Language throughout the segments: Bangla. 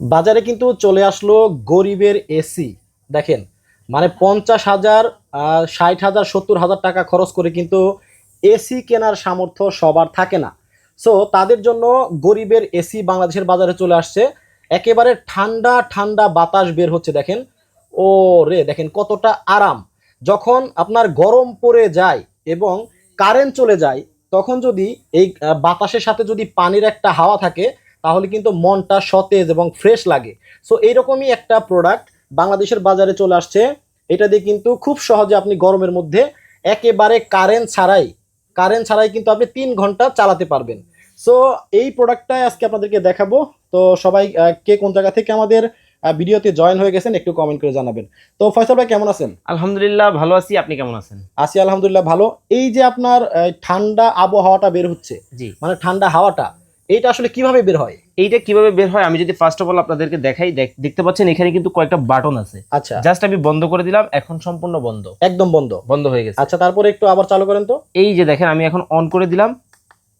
বাজারে কিন্তু চলে আসলো গরিবের এসি দেখেন মানে পঞ্চাশ হাজার ষাট হাজার, সত্তর হাজার টাকা খরচ করে কিন্তু এসি কেনার সামর্থ্য সবার থাকে না। সো তাদের জন্য গরিবের এসি বাংলাদেশের বাজারে চলে আসছে। একেবারে ঠান্ডা ঠান্ডা বাতাস বের হচ্ছে, দেখেন। ও রে দেখেন কতটা আরাম। যখন আপনার গরম পড়ে যায় এবং কারেন্ট চলে যায়, তখন যদি এই বাতাসের সাথে যদি পানির একটা হাওয়া থাকে তাহলে কিন্তু মনটা সতেজ এবং ফ্রেশ লাগে। সো এইরকমই একটা প্রোডাক্ট বাংলাদেশের বাজারে চলে আসছে। এটা দিয়ে কিন্তু খুব সহজে আপনি গরমের মধ্যে একেবারে কারেন্ট ছাড়াই কারেন্ট ছাড়াই কিন্তু আপনি তিন ঘণ্টা চালাতে পারবেন। সো এই প্রোডাক্টটাই আজকে আপনাদেরকে দেখাবো। তো সবাই কে কোন জায়গা থেকে আমাদের ভিডিওতে জয়েন হয়ে গেছেন একটু কমেন্ট করে জানাবেন। তো ফয়সাল ভাই কেমন আছেন? আলহামদুলিল্লাহ ভালো আছি। আপনি কেমন আছেন? আছি আলহামদুলিল্লাহ ভালো। এই যে আপনার ঠান্ডা আবহাওয়াটা বের হচ্ছে জি। মানে ঠান্ডা হাওয়াটা এইটা আসলে কীভাবে বের হয়? এইটা কীভাবে বের হয় আমি যদি ফার্স্ট অফ অল আপনাদেরকে দেখাই দেখ- দেখতে পাচ্ছেন এখানে কিন্তু কয়েকটা বাটন আছে। আচ্ছা। জাস্ট আমি বন্ধ করে দিলাম এখন সম্পূর্ণ বন্ধ। একদম বন্ধ। বন্ধ হয়ে গেছে। আচ্ছা তারপরে একটু আবার চালু করেন তো। এই যে দেখেন আমি এখন অন করে দিলাম।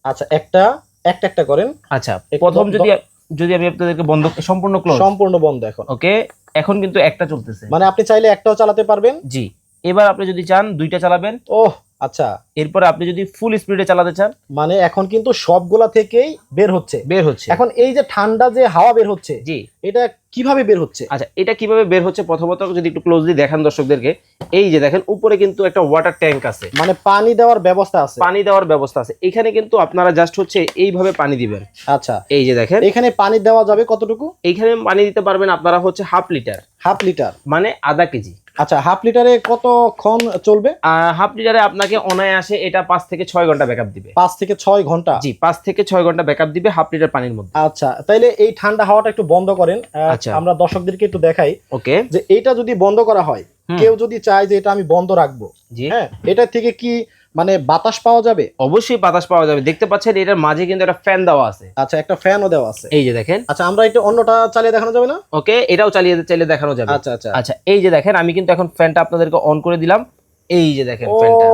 আচ্ছা একটা একটা একটা করেন। আচ্ছা প্রথম যদি যদি আমি আপনাদেরকে বন্ধ সম্পূর্ণ ক্লোজ সম্পূর্ণ বন্ধ এখন। ওকে এখন কিন্তু একটা চলতেছে। মানে আপনি চাইলে একটাও চালাতে পারবেন। জি এবার আপনি যদি চান দুইটা চালাবেন। ওহ আচ্ছা। এরপরে আপনি যদি ফুল স্পিডে চালাতে চান? মানে এখন কিন্তু সবগুলা থেকেই বের হচ্ছে। বের হচ্ছে। এখন এই যে ঠান্ডা যে হাওয়া বের হচ্ছে জি। এটা কীভাবে বের হচ্ছে? আচ্ছা এটা কীভাবে বের হচ্ছে? প্রথমত যদি একটু ক্লোজলি দেখান দর্শকদেরকে এই যে দেখেন উপরে কিন্তু একটা ওয়াটার ট্যাঙ্ক আছে। মানে পানি দেওয়ার ব্যবস্থা আছে। পানি দেওয়ার ব্যবস্থা আছে। এখানে কিন্তু আপনারা জাস্ট হচ্ছে এইভাবে পানি দিবেন। আচ্ছা। এই যে দেখেন। এখানে পানি দেওয়া যাবে কতটুকু? এইখানে পানি দিতে পারবেন আপনারা হচ্ছে হাফ লিটার হাফ লিটার মানে আধা কেজি। আচ্ছা হাফ লিটারে কতক্ষণ চলবে? হাফ লিটারে আপনাকে অনায়াসে এটা পাঁচ থেকে ছয় ঘণ্টা ব্যাকআপ দিবে। পাঁচ থেকে ছয় ঘণ্টা? জি পাঁচ থেকে ছয় ঘণ্টা ব্যাকআপ দিবে হাফ লিটার পানির মধ্যে। আচ্ছা তাইলে এই ঠান্ডা হাওয়াটা একটু বন্ধ করেন আচ্ছা। আমরা দর্শকদেরকে একটু দেখাই ওকে। যে এটা যদি বন্ধ করা হয় কেউ যদি চায় যে এটা আমি বন্ধ রাখব জি। হ্যাঁ এটা থেকে কি মানে বাতাস পাওয়া যাবে? অবশ্যই বাতাস পাওয়া যাবে। দেখতে পাচ্ছেন এটার মাঝে কিন্তু একটা ফ্যান দেওয়া আছে। আচ্ছা একটা ফ্যানও দেওয়া আছে। এই যে দেখেন। আচ্ছা আমরা একটু অন্যটা চালিয়ে দেখানো যাবে না? ওকে এটাও চালিয়ে চাইলে দেখানো যাবে। আচ্ছা আচ্ছা। আচ্ছা এই যে দেখেন আমি কিন্তু এখন ফ্যানটা আপনাদেরকে অন করে দিলাম। এই যে দেখেন ও ফ্যানটা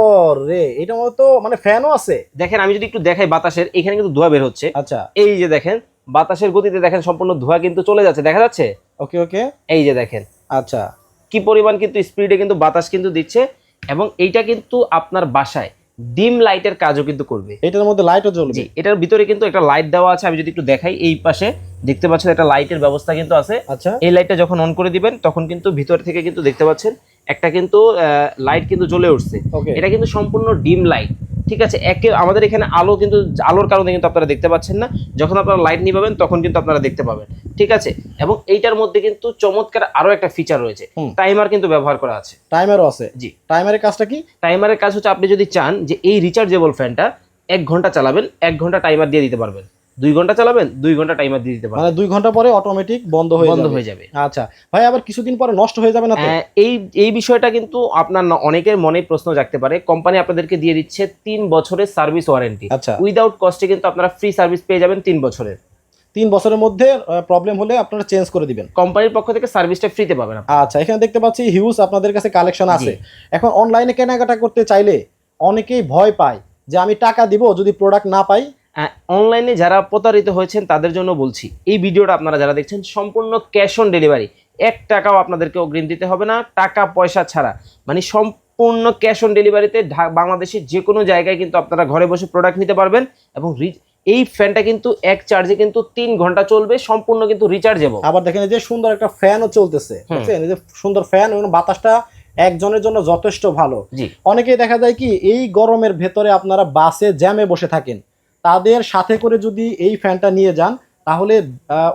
রে এটা তো মানে ফ্যানও আছে? দেখেন আমি যদি একটু দেখাই বাতাসের এখানে কিন্তু ধোঁয়া বের হচ্ছে। আচ্ছা। এই যে দেখেন বাতাসের গতিতে দেখেন সম্পূর্ণ ধোঁয়া কিন্তু চলে যাচ্ছে। দেখা যাচ্ছে? ওকে ওকে। এই যে দেখেন। আচ্ছা। কি পরিমাণ কিন্তু স্পিডে কিন্তু বাতাস কিন্তু দিচ্ছে। এবং এইটা কিন্তু আপনার বাসায় ডিম লাইটের কাজও কিন্তু করবে। এটার মধ্যে লাইটও জ্বলবে। জি এটার ভিতরে কিন্তু একটা লাইট দেওয়া আছে আমি যদি একটু দেখাই এই পাশে দেখতে পাচ্ছেন একটা লাইটের ব্যবস্থা কিন্তু আছে। আচ্ছা। এই লাইটটা যখন অন করে দিবেন তখন কিন্তু ভিতর থেকে কিন্তু দেখতে পাচ্ছেন একটা কিন্তু লাইট কিন্তু জ্বলে উঠছে। এটা কিন্তু সম্পূর্ণ ডিম লাইট ঠিক আছে? একে আমাদের এখানে আলো কিন্তু আলোর কারণে কিন্তু আপনারা দেখতে পাচ্ছেন না। যখন আপনারা লাইট নিভাবেন তখন কিন্তু আপনারা দেখতে পাবেন। ঠিক আছে? এবং এইটার মধ্যে কিন্তু চমৎকার আরও একটা ফিচার রয়েছে। টাইমার কিন্তু ব্যবহার করা আছে। টাইমারও আছে। জি। টাইমারের কাজটা কি? টাইমারের কাজ হচ্ছে আপনি যদি চান যে এই রিচার্জেবল ফ্যানটা এক ঘণ্টা চালাবেন এক ঘণ্টা টাইমার দিয়ে দিতে পারবেন। দুই ঘণ্টা চালাবেন দুই ঘণ্টা টাইমার দিয়ে দিতে পারবেন। মানে দুই ঘণ্টা পরে অটোমেটিক বন্ধ হয়ে বন্ধ হয়ে যাবে। আচ্ছা। ভাই আবার কিছুদিন পরে নষ্ট হয়ে যাবে না তো? এই এই বিষয়টা কিন্তু আপনার অনেকের মনে প্রশ্ন জাগতে পারে। কোম্পানি আপনাদেরকে দিয়ে দিচ্ছে তিন বছরের সার্ভিস ওয়ারেন্টি আচ্ছা। উইদাউট কস্টে কিন্তু আপনারা ফ্রি সার্ভিস পেয়ে যাবেন তিন বছরের। তিন বছরের মধ্যে প্রবলেম হলে আপনারা চেঞ্জ করে দিবেন। কোম্পানির পক্ষ থেকে সার্ভিসটা ফ্রিতে পাবেন। আচ্ছা এখানে দেখতে পাচ্ছি হিউজ আপনাদের কাছে কালেকশন আছে। এখন অনলাইনে কেনাকাটা করতে চাইলে অনেকেই ভয় পায় যে আমি টাকা দিব যদি প্রোডাক্ট না পাই। অনলাইনে যারা প্রতারিত হয়েছেন তাদের জন্য বলছি এই ভিডিওটা আপনারা যারা দেখছেন সম্পূর্ণ ক্যাশ অন ডেলিভারি এক টাকাও আপনাদেরকে অগ্রিম দিতে হবে না টাকা পয়সা ছাড়া। মানে সম্পূর্ণ ক্যাশ অন ডেলিভারিতে বাংলাদেশের যে কোনো জায়গায় কিন্তু আপনারা ঘরে বসে প্রোডাক্ট নিতে পারবেন এবং এই ফ্যানটা কিন্তু এক চার্জে কিন্তু তিন ঘণ্টা চলবে সম্পূর্ণ কিন্তু রিচার্জেবল আবার দেখেন যে সুন্দর একটা ফ্যানও চলতেছে যে সুন্দর ফ্যান এবং বাতাসটা একজনের জন্য যথেষ্ট ভালো। অনেকেই দেখা যায় কি এই গরমের ভেতরে আপনারা বাসে জ্যামে বসে থাকেন। তাদের সাথে করে যদি এই ফ্যানটা নিয়ে যান তাহলে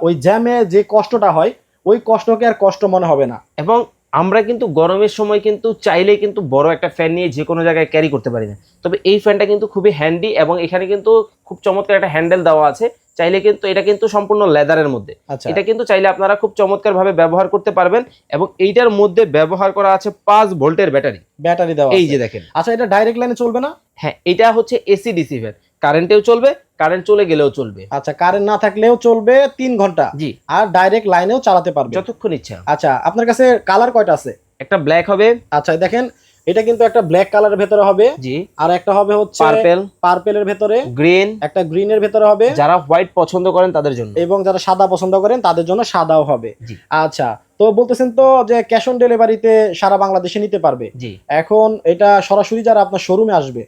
ওই জ্যামে যে কষ্টটা হয় ওই কষ্টকে আর কষ্ট মনে হবে না। এবং আমরা কিন্তু গরমের সময় কিন্তু চাইলে কিন্তু বড় একটা ফ্যান নিয়ে যে কোনো জায়গায় ক্যারি করতে পারি না। তবে এই ফ্যানটা কিন্তু খুবই হ্যান্ডি এবং এখানে কিন্তু খুব চমৎকার একটা হ্যান্ডেল দেওয়া আছে। চাইলে কিন্তু এটা কিন্তু সম্পূর্ণ লেদারের মধ্যে। আচ্ছা। এটা কিন্তু চাইলে আপনারা খুব চমৎকার ভাবে ব্যবহার করতে পারবেন এবং এইটার মধ্যে ব্যবহার করা আছে পাঁচ ভোল্টের ব্যাটারি। ব্যাটারি দেওয়া এই যে দেখেন। আচ্ছা এটা ডাইরেক্ট লাইনে চলবে না? হ্যাঁ এটা হচ্ছে এসি ডিসি ফ্যান কারেন্টেও চলবে কারেন্ট চলে গেলেও চলবে। আচ্ছা কারেন্ট না থাকলেও চলবে তিন ঘণ্টা। জি। আর ডাইরেক্ট লাইনেও চালাতে পারবে। যতক্ষণ ইচ্ছা। আচ্ছা আপনার কাছে কালার কয়টা আছে? একটা ব্ল্যাক হবে। আচ্ছা দেখেন এটা কিন্তু একটা ব্ল্যাক কালারের ভেতরে হবে। জি। আর একটা হবে হচ্ছে পার্পেল। পার্পেলের ভেতরে। গ্রিন। একটা গ্রিনের ভেতরে হবে। যারা হোয়াইট পছন্দ করেন তাদের জন্য। এবং যারা সাদা পছন্দ করেন তাদের জন্য সাদাও হবে। জি। আচ্ছা তো বলতেছেন তো যে ক্যাশ অন ডেলিভারিতে সারা বাংলাদেশে নিতে পারবে। জি। এখন এটা সরাসরি যারা আপনার শোরুমে আসবে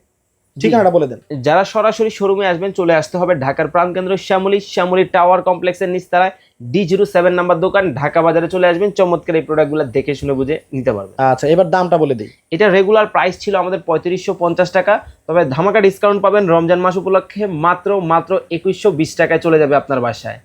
ঠিকানাটা বলে দেন। যারা সরাসরি শোরুমে আসবেন চলে আসতে হবে ঢাকার প্রাণকেন্দ্র শ্যামলী শ্যামলী টাওয়ার কমপ্লেক্সের নিচতলায় ডি জিরো সেভেন নাম্বার দোকান ঢাকা বাজারে চলে আসবেন চমৎকার এই প্রোডাক্টগুলো দেখে শুনে বুঝে নিতে পারবেন। আচ্ছা এবার দামটা বলে দিই। এটা রেগুলার প্রাইস ছিল আমাদের পঁয়ত্রিশশো পঞ্চাশ টাকা তবে ধামাকা ডিসকাউন্ট পাবেন রমজান মাস উপলক্ষে মাত্র মাত্র একুশশো বিশ টাকায় চলে যাবে আপনার বাসায়।